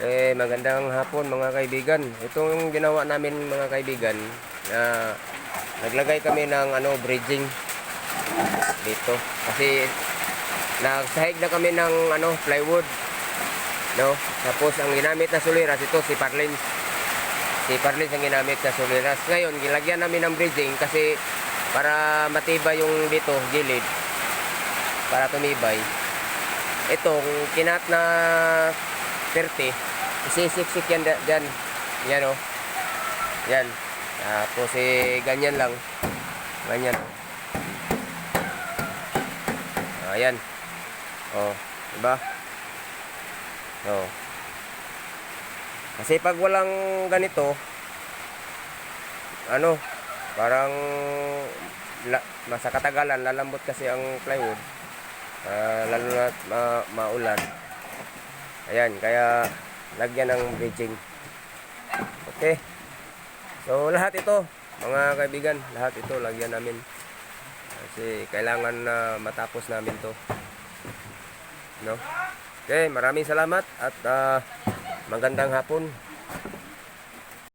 Eh, magandang hapon mga kaibigan. Itong ginawa namin mga kaibigan na naglagay kami ng ano bridging dito. Kasi nagsahig na kami ng ano plywood no? Tapos ang ginamit na suliras ito si Parlin. Si Parlin ang ginamit na suliras. Ngayon gilagyan namin ng bridging kasi para matibay yung dito gilid para tumibay. Itong kinat na 30 isisiksik yan dyan. Yan o yan. Tapos eh ganyan lang. Ganyan. Ayan oh diba? Oh. Kasi pag walang ganito ano parang la, katagalan lalambot kasi ang plywood. Ah, lalo na ma- maulan ayan kaya lagyan ng bridging okay. So lahat ito mga kaibigan lahat ito lagyan namin. Kasi kailangan na matapos namin to. No? Okay maraming salamat at ah, magandang hapon